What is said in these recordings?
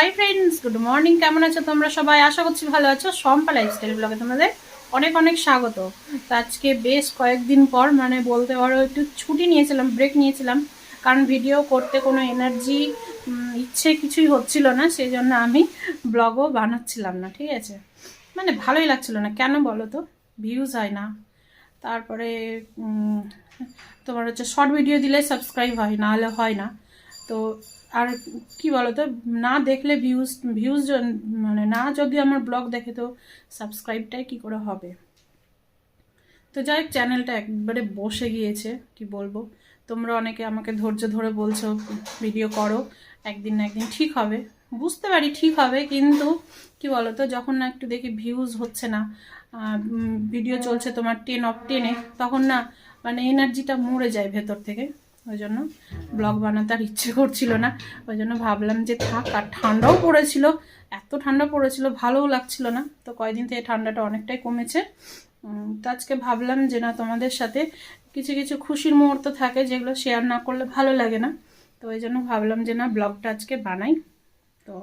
Hi friends good morning কেমন আছো তোমরা সবাই? আশা করছি ভালো আছো। সম্পা লাইফস্টাইল ব্লগে তোমাদের অনেক অনেক স্বাগত। তো আজকে বেশ কয়েকদিন পর মানে বলতে পারো, একটু ছুটি নিয়েছিলাম ব্রেক নিয়েছিলাম। কারণ ভিডিও করতে কোনো এনার্জি ইচ্ছে কিছুই হচ্ছিল না সেই জন্য আমি ব্লগও বানাচ্ছিলাম না, ঠিক আছে? মানে ভালোই লাগছিল না। কেন বলো তো? ভিউজ হয় না। তারপরে তোমার হচ্ছে শর্ট ভিডিও দিলে সাবস্ক্রাইব হয়, না হলে হয় না। তো আর কি বলো তো না দেখলে ভিউজ ভিউজ মানে না যদি আমার ব্লগ দেখে তো সাবস্ক্রাইবটাই কি করে হবে? তো যাই চ্যানেলটা একবারে বসে গিয়েছে, কি বলব? তোমরা অনেকে আমাকে ধৈর্য ধরে বলছো ভিডিও করো, একদিন না একদিন ঠিক হবে। বুঝতে পারি ঠিক হবে, কিন্তু কি বলো তো যখন না একটু দেখি ভিউজ হচ্ছে না ভিডিও চলছে তোমার টেন অফ টেনে তখন না মানে এনার্জিটা মরে যায় ভেতর থেকে। ওই জন্য ব্লগ বানাতে আর ইচ্ছে করছিল না। ওই জন্য ভাবলাম যে থাক, আর ঠান্ডাও পড়েছিল, এত ঠান্ডা পড়েছিল, ভালোও লাগছিল না। তো কয়দিন থেকে ঠান্ডাটা অনেকটাই কমেছে। তো আজকে ভাবলাম যে না, তোমাদের সাথে কিছু কিছু খুশির মুহূর্ত থাকে যেগুলো শেয়ার না করলে ভালো লাগে না। তো ওই জন্য ভাবলাম যে না, ব্লগটা আজকে বানাই। তো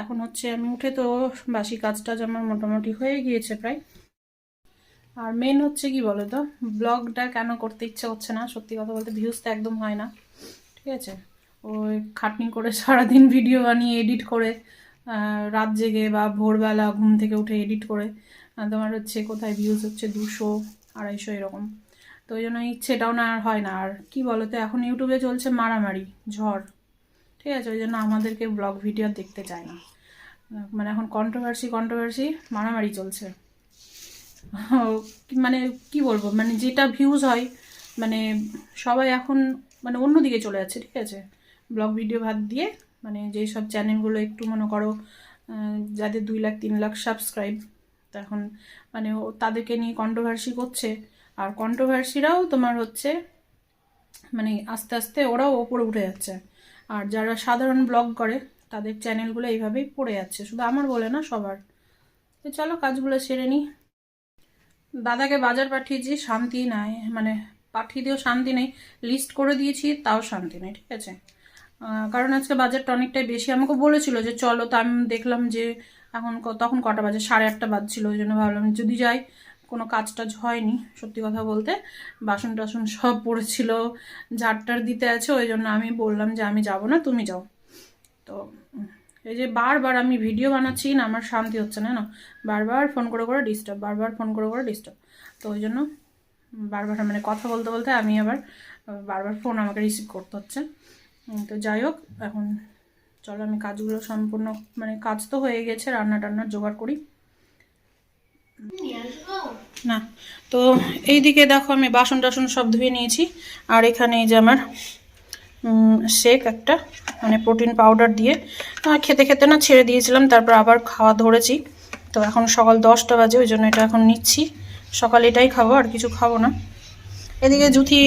এখন হচ্ছে আমি উঠে তো বাসি কাজটা আমার মোটামুটি হয়ে গিয়েছে প্রায়। আর মেন হচ্ছে কি বলো তো ব্লগটা কেন করতে ইচ্ছে হচ্ছে না? সত্যি কথা বলতে ভিউজ তো একদম হয় না। ঠিক আছে? ওই খাটনি করে সারাদিন ভিডিও বানিয়ে এডিট করে রাত জেগে বা ভোরবেলা ঘুম থেকে উঠে এডিট করে তোমার হচ্ছে কোথায় ভিউজ হচ্ছে দুশো, আড়াইশো এরকম। তো ওই জন্য ইচ্ছেটাও না আর হয় না। আর কি বলো তো এখন ইউটিউবে চলছে মারামারি, ঝড়। ঠিক আছে? ওই জন্য আমাদেরকে ব্লগ ভিডিও দেখতে চায় না। মানে এখন কন্ট্রোভার্সি কন্ট্রোভার্সি মারামারি চলছে। মানে কি বলব মানে যেটা ভিউজ হয় মানে সবাই এখন মানে অন্যদিকে চলে যাচ্ছে, ঠিক আছে? ব্লগ ভিডিও ভাত দিয়ে মানে যেই সব চ্যানেলগুলো একটু মনে করো যাদের দুই লাখ, তিন লাখ সাবস্ক্রাইব এখন মানে তাদেরকে নিয়ে কন্ট্রোভার্সি করছে। আর কন্ট্রোভার্সিরাও তোমার হচ্ছে মানে আস্তে আস্তে ওরাও ওপরে উঠে যাচ্ছে। আর যারা সাধারণ ব্লগ করে, তাদের চ্যানেলগুলো এইভাবেই পড়ে যাচ্ছে। শুধু আমার বলে না, সবার। তো চলো, কাজগুলো সেরে নিই। দাদাকে বাজার পাঠিয়েছি, শান্তি নাই। মানে পাঠিয়ে দিয়েও শান্তি নেই। লিস্ট করে দিয়েছি, তাও শান্তি নেই, ঠিক আছে? কারণ আজকে বাজারটা অনেকটাই বেশি। আমাকে বলেছিল যে, চলো তো আমি দেখলাম যে এখন তখন কটা বাজে? সাড়ে আটটা বাজছিল, ওই জন্য ভাবলাম, যদি যাই, কোনো কাজ টাজ হয়নি, সত্যি কথা বলতে। বাসন টাসন সব পড়েছিল ঝাড়টার দিতে আছে, ওই জন্য আমি বললাম যে, আমি যাব না, তুমি যাও। তো এই যে বারবার আমি ভিডিও বানাচ্ছি না, আমার শান্তি হচ্ছে না না। বারবার ফোন করে করে ডিস্টার্ব বারবার ফোন করে করে ডিস্টার্ব তো ওই জন্য বারবার মানে কথা বলতে বলতে আমি আবার বারবার ফোন আমাকে রিসিভ করতে হচ্ছে। তো যাই হোক, এখন চলো আমি কাজগুলো সম্পূর্ণ মানে কাজ তো হয়ে গেছে, রান্না টান্নার জোগাড় করি। না, তো এইদিকে দেখো আমি বাসন টাসন সব ধুয়ে নিয়েছি, আর এখানে এই যে আমার শেক একটা মানে প্রোটিন পাউডার দিয়ে। খেতে খেতে না ছেড়ে দিয়েছিলাম তারপর আবার খাওয়া ধরেছি। তো এখন সকাল দশটা বাজে ওই জন্য এটা এখন নিচ্ছি। সকাল এটাই খাব আর কিছু খাব না। এদিকে জুথি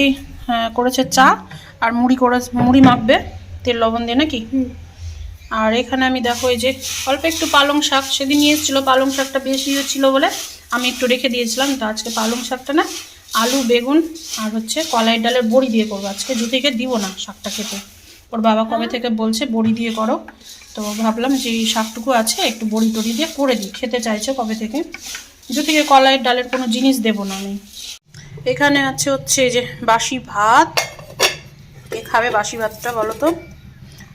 আহ, করেছে চা আর মুড়ি করে মুড়ি মাখবে তেল লবণ দিয়ে নাকি? আর এখানে আমি দেখো এই যে অল্প একটু পালং শাক। সেদিন নিয়ে এসেছিল পালং শাকটা বেশি ছিল বলে আমি একটু রেখে দিয়েছিলাম তো আজকে পালং শাকটা না আলু বেগুন আর হচ্ছে কলাইয়ের ডালের বড়ি দিয়ে করব। আজকে জুথিকে দিব না শাকটা খেতে। ওর বাবা কবে থেকে বলছে বড়ি দিয়ে করো। তো ভাবলাম যে এই শাকটুকু আছে একটু বড়ি টড়ি দিয়ে করে দিই। খেতে চাইছে কবে থেকে? জুথিকে কলাইয়ের ডালের কোনো জিনিস দেবো না আমি। এখানে আছে হচ্ছে যে বাসি ভাত। কে খাবে বাসি ভাতটা বলো তো?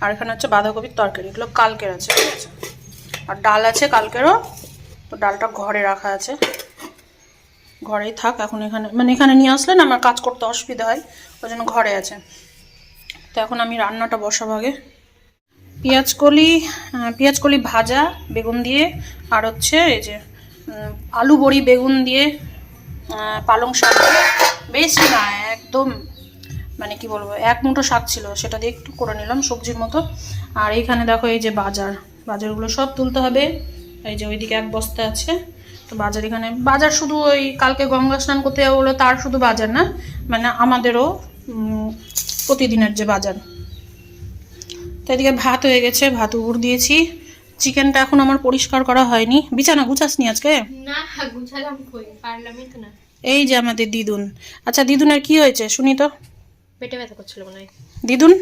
আর এখানে হচ্ছে বাঁধাকপির তরকারি এগুলো কালকের আছে ঠিক আছে? আর ডাল আছে কালকেরও। তো ডালটা ঘরে রাখা আছে। ঘরেই থাক এখন এখানে মানে এখানে নিয়ে আসলে না আমার কাজ করতে অসুবিধা হয় ওই জন্য ঘরে আছে। তো এখন আমি রান্নাটা বসাবো আগে। পেঁয়াজ কলি আহ, পেঁয়াজ কলি ভাজা বেগুন দিয়ে আর হচ্ছে এই যে আলু বড়ি বেগুন দিয়ে পালং শাক বেশি না একদম মানে কি বলব এক মুঠো শাক ছিল সেটা দিয়ে একটু করে নিলাম সবজির মতো। আর এইখানে দেখো এই যে বাজার বাজারগুলো সব তুলতে হবে। এই যে ওইদিকে এক বস্তা আছে। তো বাজার এখানে বাজার শুধু ওই কালকে গঙ্গা স্নান করতে যাব বলে তার শুধু বাজার না মানে আমাদেরও প্রতিদিনের যে বাজার। তো এদিকে ভাত হয়ে গেছে ভাত উপর দিয়েছি। চিকেনটা এখন আমার পরিষ্কার করা হয়নি। বিছানা গুছাসনি আজকে? না গুছালাম কই? পারলামই তো না। এই যে আমাদের দিদুন। আচ্ছা দিদুনের কি হয়েছে? শুনি তো। পেটে ব্যথা করছিল মনে হয়। দিদুন?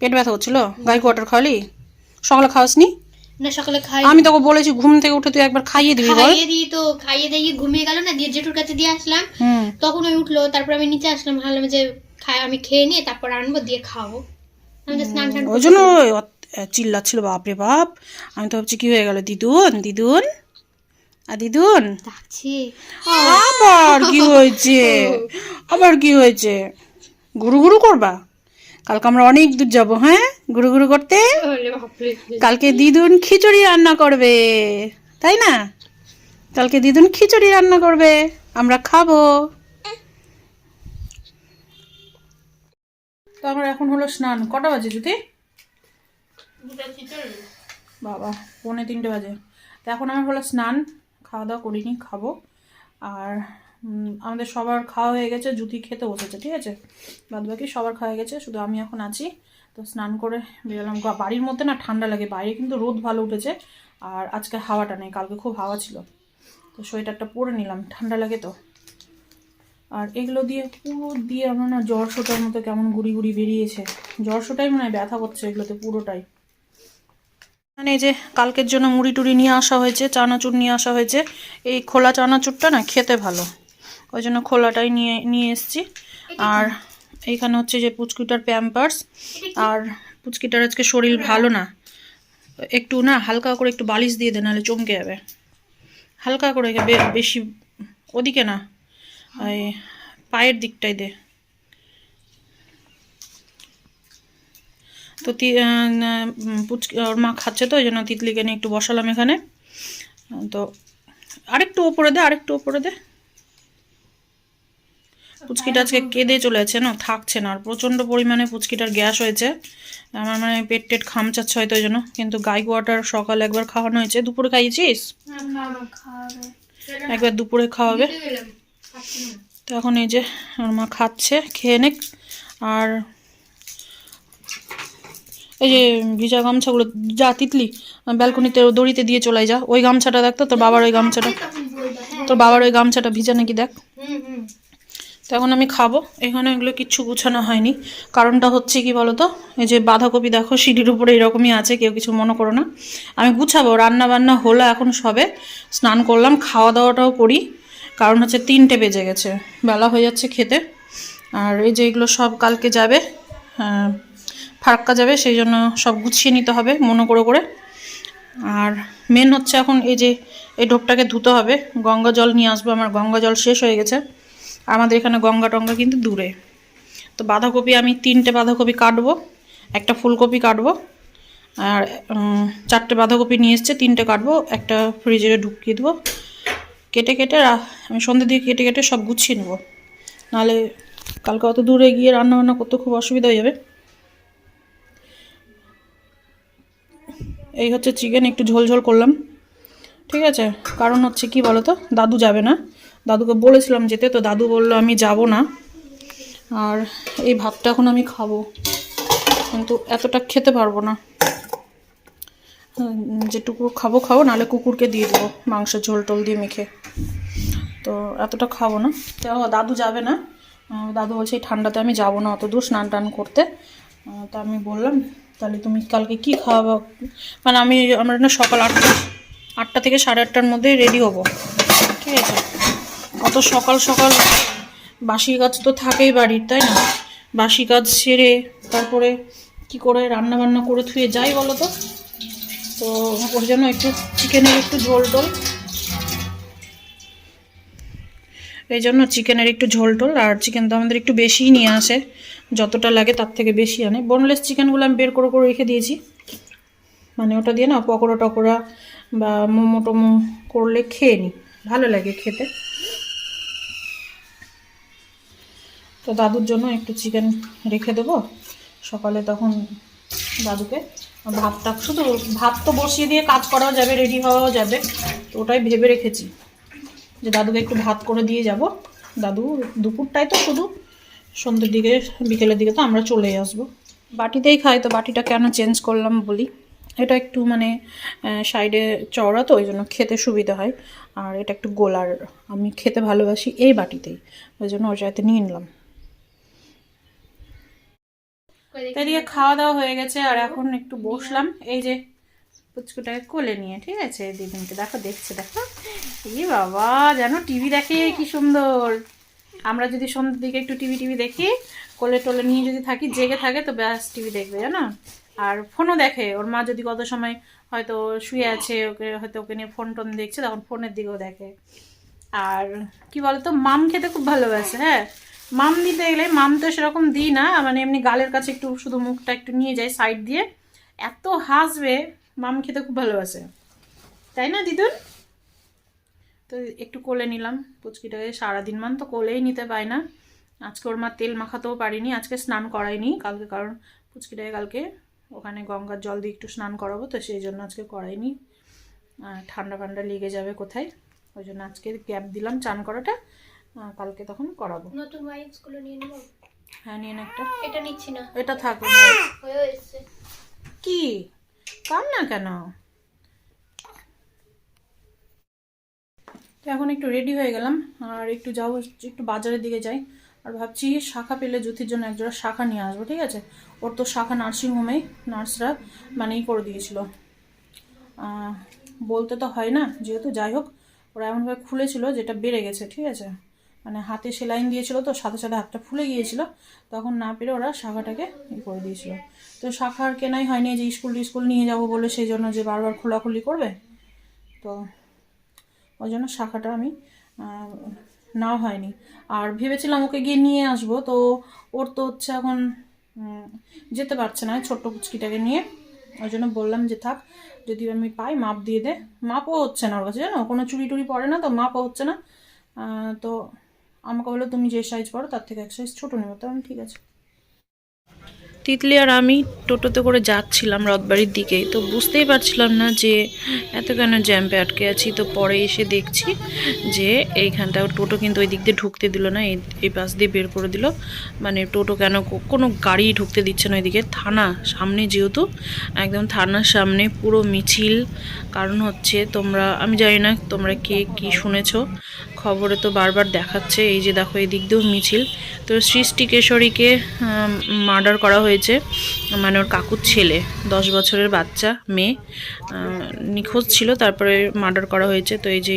পেট ব্যথা হচ্ছিল গাই কোয়াটার খাওয়ালি? সকালে খাওয়াসনি? না সকালে খাই। আমি তোকে বলেছি ঘুম থেকে উঠে তুই একবার খাইয়ে দিবি বল। খাইয়ে দিয়ে তো খাইয়ে দিয়ে ঘুমিয়ে গেল না দিয়ে জেঠুর কাছে দিয়ে আসলাম। তখন ওই উঠল তারপর আমি নিচে আসলাম ভাবলাম যে খাই আমি খেয়ে নিয়ে তারপর আনব দিয়ে খাব। আমি স্নান টান ওই জন্য চিল্লাচ্ছিল বাপরে বাপ। আমি তো ভাবছি কি হয়ে গেল? দিদুন দিদুন? আর দিদুন? আবার কি হয়েছে? আবার কি হয়েছে? গুরু গুরু করবা? কালকে আমরা অনেক দূর যাব হ্যাঁ? গুরু গুরু করতে? কালকে দিদুন খিচুড়ি রান্না করবে তাই না? কালকে দিদুন খিচুড়ি রান্না করবে আমরা খাব। তো আমার এখন হলো স্নান কটা বাজে যদি বাবা পৌনে তিনটে বাজে। তো এখন আমার হলো স্নান খাওয়া দাওয়া করিনি খাব। আর আমাদের সবার খাওয়া হয়ে গেছে জুতি খেতে বসেছে, ঠিক আছে? বাদ বাকি সবার খাওয়া হয়ে গেছে, শুধু আমি এখন আছি। তো স্নান করে বেরোলাম। বাড়ির মধ্যে না ঠান্ডা লাগে, বাইরে কিন্তু রোদ ভালো উঠেছে, আর আজকে হাওয়াটা নেই, কালকে খুব হাওয়া ছিল। তো সোয়েটারটা পরে নিলাম, ঠান্ডা লাগে তো। আর এগুলো দিয়ে, পুরো দিয়ে আমার না জ্বর শোটার মতো কেমন গুড়ি গুড়ি বেরিয়েছে। জ্বর শোটাই মনে হয় ব্যথা করছে এগুলোতে পুরোটাই। মানে এই যে কালকের জন্য মুড়ি টুড়ি নিয়ে আসা হয়েছে, চানাচুর নিয়ে আসা হয়েছে, এই খোলা চানাচুরটা না খেতে ভালো। ওই জন্য খোলাটাই নিয়ে নিয়ে এসেছি। আর এইখানে হচ্ছে যে পুচকিটার প্যাম্পার্স আর পুচকিটার আজকে শরীর ভালো না। একটু না হালকা করে একটু বালিশ দিয়ে দে নাহলে চমকে যাবে। হালকা করে বেশি ওদিকে না ওই পায়ের দিকটাই দে। তো পুচকি ওর মা খাচ্ছে তো ওই জন্য তিতলিকে নিয়ে একটু বসালাম এখানে। তো আরেকটু ওপরে দে আরেকটু ওপরে দে। পুচকিটা আজকে কেঁদে চলে যাচ্ছে না থাকছে না। আর প্রচণ্ড পরিমাণে পুচকিটার গ্যাস হয়েছে। আমার মানে পেট টেট খামচাচ্ছে হয়তো ওই জন্য। কিন্তু গাইক ওয়াটার সকালে একবার খাওয়ানো হয়েছে। দুপুরে খাইয়েছিস? একবার দুপুরে খাওয়াবে। তো এখন এই যে আমার মা খাচ্ছে খেয়ে নেক। আর এই যে ভিজা গামছাগুলো যা তিতলি ব্যালকনিতে দড়িতে দিয়ে চলে যা। ওই গামছাটা দেখ তো তোর বাবার ওই গামছাটা। তোর বাবার ওই গামছাটা ভিজা নাকি দেখ। হুম হুম। তো এখন আমি খাব। এখানে এগুলো কিচ্ছু গুছানো হয়নি। কারণটা হচ্ছে কি বলো তো এই যে বাঁধাকপি দেখো, সিঁড়ির উপরে এরকমই আছে, কেউ কিছু মনে করো না। আমি গুছাবো রান্না বান্না হলো এখন সবে। স্নান করলাম, খাওয়া দাওয়াটাও করি। কারণ হচ্ছে তিনটে বেজে গেছে, বেলা হয়ে যাচ্ছে খেতে। আর এই যে এগুলো সব কালকে যাবে ফারাক্কা যাবে, সেই জন্য সব গুছিয়ে নিতে হবে, মনে করে করে। আর মেন হচ্ছে এখন এই যে, এই ঢোকটাকে ধুতে হবে। গঙ্গা জল নিয়ে আসব, আমার গঙ্গা জল শেষ হয়ে গেছে। আমাদের এখানে গঙ্গা টঙ্গা কিন্তু দূরে। তো বাঁধাকপি আমি তিনটে বাঁধাকপি কাটবো, একটা ফুলকপি কাটবো, আর চারটে বাঁধাকপি নিয়ে এসছে, তিনটে কাটবো, একটা ফ্রিজে ঢুকিয়ে দেবো, কেটে কেটে আমি সন্ধ্যে দিকে কেটে কেটে সব গুছিয়ে নেব। নাহলে কালকে অত দূরে গিয়ে রান্না বান্না করতে খুব অসুবিধা হয়ে যাবে। এই হচ্ছে চিকেন, একটু ঝোল ঝোল করলাম। ঠিক আছে? কারণ হচ্ছে কি বলো তো দাদু যাবে না। দাদুকে বলেছিলাম যেতে, তো দাদু বলল আমি যাব না। আর এই ভাতটা এখন আমি খাব। কিন্তু এতটা খেতে পারব না। যেটুকু খাব খাব, নাহলে কুকুরকে দিয়ে দেবো, মাংসের ঝোল টোল দিয়ে মেখে। তো এতটা খাব না। তো দাদু যাবে না। দাদু বলছে, এই ঠান্ডাতে আমি যাব না অত দূর স্নান টান করতে। তা আমি বললাম, তাহলে তুমি কালকে কি খাওয়াবো? মানে আমি আমরা না সকাল আটটা আটটা থেকে সাড়ে আটটার মধ্যে রেডি হব। ঠিক আছে? অত সকাল সকাল বাসি কাজ তো থাকেই বাড়ির, তাই না? বাসি কাজ সেরে তারপরে কি করে রান্না বান্না করে থুয়ে যাই বলো তো? তো ওর জন্য একটু চিকেনের একটু ঝোল টোল। এই জন্য চিকেনের একটু ঝোল টোল, আর চিকেন তো আমাদের একটু বেশিই নিয়ে আসে, যতটা লাগে তার থেকে বেশি আনে। বোনলেস চিকেনগুলো আমি বের করে করে রেখে দিয়েছি। মানে ওটা দিয়ে না পকোড়া টকোড়া বা মোমো টোমো করলে খেয়ে নিই ভালো লাগে খেতে। তো দাদুর জন্য একটু চিকেন রেখে দেবো। সকালে তখন দাদুকে ভাতটা শুধু ভাত তো বসিয়ে দিয়ে কাজ করাও যাবে রেডি হওয়াও যাবে, তো ওটাই ভেবে রেখেছি যে দাদুকে একটু ভাত করে দিয়ে যাব। দাদু দুপুরটাই তো শুধু সন্ধ্যের দিকে, বিকেলের দিকে তো আমরা চলে আসব। বাটিতেই খাই তো বাটিটা কেন চেঞ্জ করলাম বলি? এটা একটু মানে সাইডে চওড়া তো ওই জন্য খেতে সুবিধা হয়। আর এটা একটু গোলার, আমি খেতে ভালোবাসি এই বাটিতেই ওই জন্য ওর জায়গাতে নিয়ে নিলাম। এদিকে খাওয়া দাওয়া হয়ে গেছে আর এখন একটু বসলাম। এই যে পুচকুটাকে কোলে নিয়ে ঠিক আছে? দিদিনকে দেখো দেখছে দেখো? ই বাবা যেন টিভি দেখে কি সুন্দর। আমরা যদি সন্ধ্যের দিকে একটু টিভি টিভি দেখি কোলে টোলে নিয়ে যদি থাকি জেগে থাকে তো ব্যাস টিভি দেখবে জানো? আর ফোনও দেখে ওর মা যদি কত সময় হয়তো শুয়ে আছে ওকে হয়তো ওকে নিয়ে ফোন টোন দেখছে তখন ফোনের দিকেও দেখে। আর কি বলতো মাম খেতে খুব ভালোবাসে হ্যাঁ? মাম দিতে গেলে মাম তো সেরকম দিই না মানে এমনি গালের কাছে একটু শুধু মুখটা একটু নিয়ে যায় সাইড দিয়ে। এত হাসবে, মাম খেতে খুব ভালোবাসে। তাই না, দিদুন? তো একটু কোলে নিলাম পুচকিটাকে, সারাদিন মান তো কোলেই নিতে পায় না। আজকে ওর মা তেল মাখাতেও পারিনি, আজকে স্নান করাইনি কালকে কারণ পুচকিটাকে কালকে ওখানে গঙ্গার জল দিয়ে একটু স্নান করাবো, তো সেই জন্য আজকে করাইনি ঠান্ডা ফান্ডা লেগে যাবে কোথায়? ওই জন্য আজকে গ্যাপ দিলাম, চান করাটা। কালকে তখন করাবো। নতুন ওয়াইপসগুলো নিয়ে নেব? হ্যাঁ নিন একটা। এটা নিচ্ছি না। এটা থাকবে হয়েও এসছে। কি? কাম না কেন? তো এখন একটু রেডি হয়ে গেলাম আর একটু যাব একটু বাজারের দিকে যাই। আর ভাবছি শাখা পেলে জ্যোতির জন্য একজোড়া শাখা নিয়ে আসব ঠিক আছে? ওর তো শাখা নার্সিং হোমেই নার্সরা মানেই করে দিয়েছিল। বলতে তো হয় না যেহেতু যাই হোক ওরা এমনভাবে খুলেছিল যেটা বেড়ে গেছে ঠিক আছে? মানে হাতে সেলাইন দিয়েছিল তো, সাথে সাথে হাতটা ফুলে গিয়েছিল। তখন না পেরে ওরা শাখাটাকে ই করে দিয়েছিল। তো শাখার কেনাই হয়নি যে স্কুল টিস্কুল নিয়ে যাব বলে সেই জন্য যে বারবার খোলাখুলি করবে। তো ওই জন্য শাখাটা আমি নেওয়া হয়নি। আর ভেবেছিলাম ওকে গিয়ে নিয়ে আসব, তো ওর তো হচ্ছে এখন যেতে পারছে না, ছোট্ট পুচকিটাকে নিয়ে। ওই জন্য বললাম যে থাক, যদি আমি পাই মাপ দিয়ে দে। মাপও হচ্ছে না ওর কাছে, জানো? কোনো চুরি টুরি পড়ে না তো মাপও হচ্ছে না। তো আমাকে তুমি যে সাইজ পড়ো তার থেকে এক সাইজ ছোটো নেব তো আমি ঠিক আছে। তিতলি আর আমি টোটোতে করে যাচ্ছিলাম রথবাড়ির দিকেই, তো বুঝতেই পারছিলাম না যে এত কেন জ্যাম্পে আটকে আছি। তো পরে এসে দেখছি যে এইখানটা টোটো কিন্তু ওই দিক দিয়ে ঢুকতে দিল না, এই এই পাশ দিয়ে বের করে দিল। মানে টোটো কেন কোনো গাড়ি ঢুকতে দিচ্ছে না ওইদিকে। থানা সামনে যেহেতু, একদম থানার সামনে পুরো মিছিল। কারণ হচ্ছে তোমরা, আমি জানি না তোমরা কে কি শুনেছো খবরে তো বারবার দেখাচ্ছে, এই যে দেখো এই দিক দিয়েও মিছিল। তো সৃষ্টি কেশরীকে মার্ডার করা হয়েছে মানে ওর কাকুর ছেলে, দশ বছরের বাচ্চা, মেয়ে নিখোঁজ ছিল, তারপরে মার্ডার করা হয়েছে। তো এই যে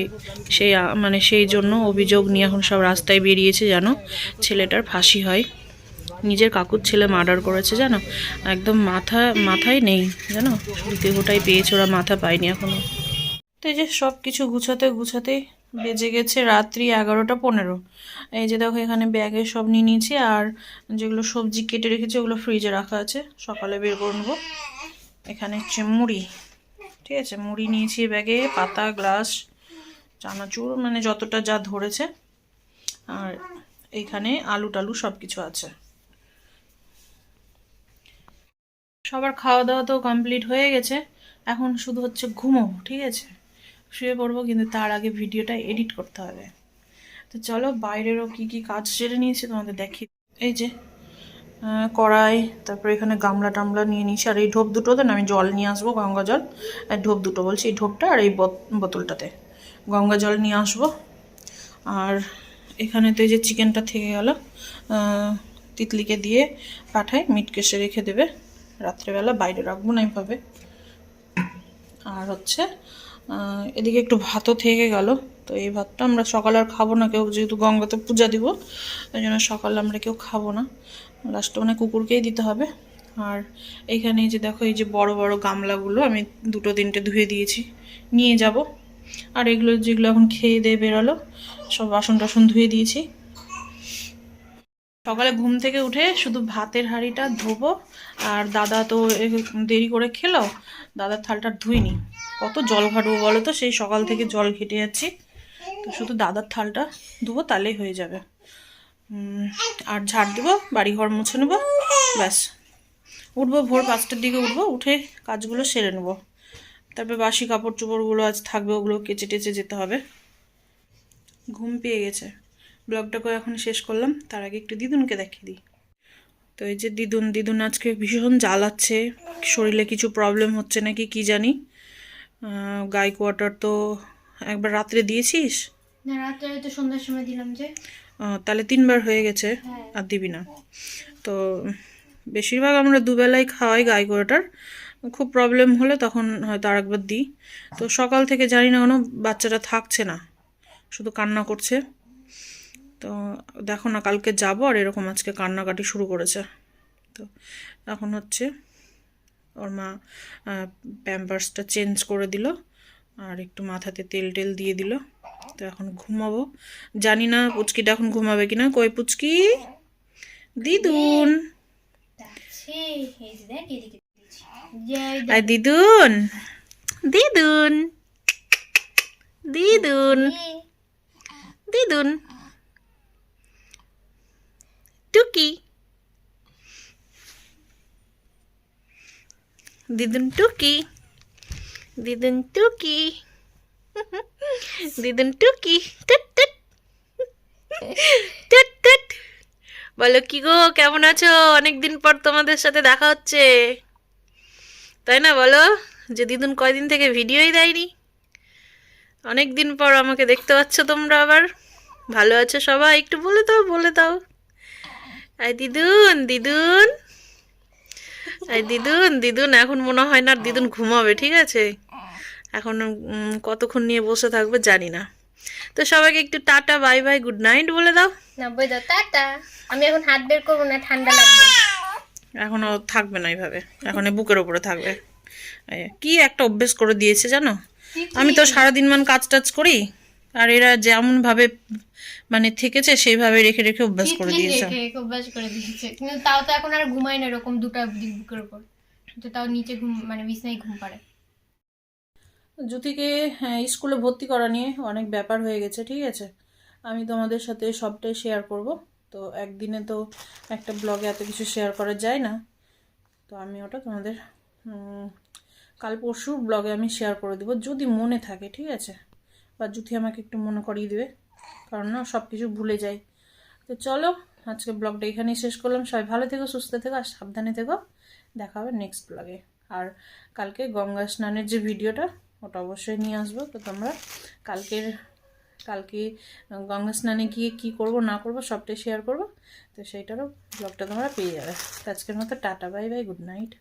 সেই মানে সেই জন্য অভিযোগ নিয়ে এখন সব রাস্তায় বেরিয়েছে জানো ছেলেটার ফাঁসি হয়। নিজের কাকুর ছেলে মার্ডার করেছে, জানো? একদম মাথা, মাথায় নেই, জানো? শুধু দেহটাই পেয়েছে, ওরা মাথা পায়নি এখনও তো এই যে সব কিছু গুছাতে গুছাতে বেজে গেছে রাত্রি এগারোটা পনেরো। এই যে দেখো এখানে ব্যাগে সব নিয়ে নিয়েছি আর যেগুলো সবজি কেটে রেখেছি ওগুলো ফ্রিজে রাখা আছে। সকালে বের করে নেব। এখানে হচ্ছে মুড়ি। ঠিক আছে, মুড়ি নিয়েছি ব্যাগে, পাতা, গ্লাস, চানাচুর মানে যতটা যা ধরেছে। আর এইখানে আলু টালু সব কিছু আছে। সবার খাওয়া দাওয়া তো কমপ্লিট হয়ে গেছে। এখন শুধু হচ্ছে ঘুমো, ঠিক আছে? শুয়ে পড়ব, কিন্তু তার আগে ভিডিওটা এডিট করতে হবে। তো চলো, বাইরেরও কি কি কাজ সেরে নিয়েছি তোমাদের দেখি এই যে কড়াই, তারপরে এখানে গামলা টামলা নিয়ে নিয়েছি, আর এই ঢোপ দুটোতে না আমি জল নিয়ে আসব, গঙ্গা জল, আর ঢোপ দুটো বলছি, এই ঢোপটা আর এই বোত- বোতলটাতে। গঙ্গা জল নিয়ে আসব। আর এখানে তো এই যে চিকেনটা থেকে গেল তিতলিকে দিয়ে পাঠাই মিট কেসে রেখে দেবে। রাত্রেবেলা বাইরে রাখব না এইভাবে। আর হচ্ছে এদিকে একটু ভাতও থেকে গেল। তো এই ভাতটা আমরা সকালে আর খাব না, কেউ যেহেতু গঙ্গাতে পূজা দিব ওই জন্য সকালে আমরা কেউ খাব না। লাস্টে মানে কুকুরকেই দিতে হবে। আর এইখানে যে দেখো, এই যে বড় বড় গামলাগুলো আমি দুটো তিনটে ধুয়ে দিয়েছি, নিয়ে যাব। আর এগুলো যেগুলো এখন খেয়ে দিয়ে বেরোলো, সব বাসন টাসন ধুয়ে দিয়েছি। সকালে ঘুম থেকে উঠে শুধু ভাতের হাঁড়িটা ধোবো, আর দাদা তো দেরি করে খেলো, দাদার থালটা ধুইনি। কত জল ঘাটবো বলো তো? সেই সকাল থেকে জল ঘেটে যাচ্ছি। তো শুধু দাদার থালটা ধুবো, তাহলেই হয়ে যাবে। আর ঝাড় দেবো, বাড়িঘর মুছে নেব, ব্যাস। উঠবো, ভোর পাঁচটার দিকে উঠবো, উঠে কাজগুলো সেরে নেব। তারপর বাসি কাপড় চোপড়গুলো আজ থাকবে, ওগুলো কেচে টেচে যেতে হবে। ঘুম পেয়ে গেছে। ব্লগটাকে এখন শেষ করলাম। তার আগে একটু দিদুনকে দেখিয়ে দিই। তো এই যে দিদুন দিদুন আজকে ভীষণ জ্বালাচ্ছে। শরীরে কিছু প্রবলেম হচ্ছে নাকি কি জানি। গাই কোয়াটার তো একবার রাত্রে দিয়েছিস? না রাত্রে তো সন্ধ্যার সময় দিলাম যে। তাহলে তিনবার হয়ে গেছে আর দিবি না। তো বেশিরভাগ আমরা দুবেলাই খাওয়াই গাই কোয়াটার খুব প্রবলেম হলে তখন হয়তো আরেকবার দিই। তো সকাল থেকে জানি না কোনো বাচ্চাটা থাকছে না। শুধু কান্না করছে। তো দেখো না কালকে যাব আর এরকম আজকে কান্নাকাটি শুরু করেছে। তো এখন হচ্ছে ওর মা প্যাম্পার্সটা চেঞ্জ করে দিল আর একটু মাথাতে তেল টেল দিয়ে দিল। তো এখন ঘুমাবো। জানি না পুচকিটা এখন ঘুমাবে কিনা। কই পুচকি? দিদুন। আই দিদুন। দিদুন। দিদুন। দিদুন। টুকি। দিদুন টুকি দিদুন টুকি দিদুন টুকি টুট টুট টুট টুট বলো কি গো, কেমন আছো? অনেকদিন পর তোমাদের সাথে দেখা হচ্ছে। তাই না বলো? যে দিদুন কয়দিন থেকে ভিডিওই দেয়নি। অনেক দিন পর আমাকে দেখতে পাচ্ছ তোমরা আবার। ভালো আছো সবাই? একটু বলে দাও বলে দাও। আই দিদুন দিদুন। আই দিদুন দিদুন এখন মনে হয় না দিদুন ঘুমাবে ঠিক আছে? এখন কতক্ষণ নিয়ে বসে থাকবে জানি না। তো সবাইকে একটু tata bye bye good night বলে দাও। নব্বই দাও টাটা। আমি এখন হাত বের করব না ঠান্ডা লাগবে। এখন থাকবে না এইভাবে এখন বুকের ওপরে থাকবে। এই, কি একটা অভ্যেস করে দিয়েছে জানো? আমি তো সারাদিন মান কাজ টাজ করি। আর এরা যেমন ভাবে মানে থেকেছে সেইভাবে রেখে রেখে অভ্যাস করে দিয়েছে। রেখে রেখে অভ্যাস করে দিয়েছে। কিন্তু তাও তো এখন আর ঘুমায় না এরকম দুটা বুকের উপর। তো তাও নিচে ঘুম মানে বিছনায় ঘুম পাড়ে। জ্যোতিকে হ্যাঁ, স্কুলে ভর্তি করা নিয়ে অনেক ব্যাপার হয়ে গেছে ঠিক আছে? আমি তোমাদের সাথে সবটাই শেয়ার করব। তো একদিনে তো একটা ব্লগে এত কিছু শেয়ার করা যায় না। তো আমি ওটা তোমাদের কাল পরশু ব্লগে আমি শেয়ার করে দেবো যদি মনে থাকে ঠিক আছে? বা জ্যোতি আমাকে একটু মনে করিয়ে দেবে, কারণ না সব কিছু ভুলে যাই তো চলো, আজকে ব্লগটা এখানেই শেষ করলাম। সবাই ভালো থেকো, সুস্থ থেকো, আর সাবধানে থেকো। দেখা হবে নেক্সট ব্লগে আর কালকে গঙ্গা স্নানের যে ভিডিওটা, ওটা অবশ্যই নিয়ে আসব। তো তোমরা কালকের, কালকে গঙ্গা স্নানে গিয়ে কি করব, না করব, সবটাই শেয়ার করব। তো সেইটারও ব্লগটা তোমরা পেয়ে যাবে। আজকের মতো tata bye bye good night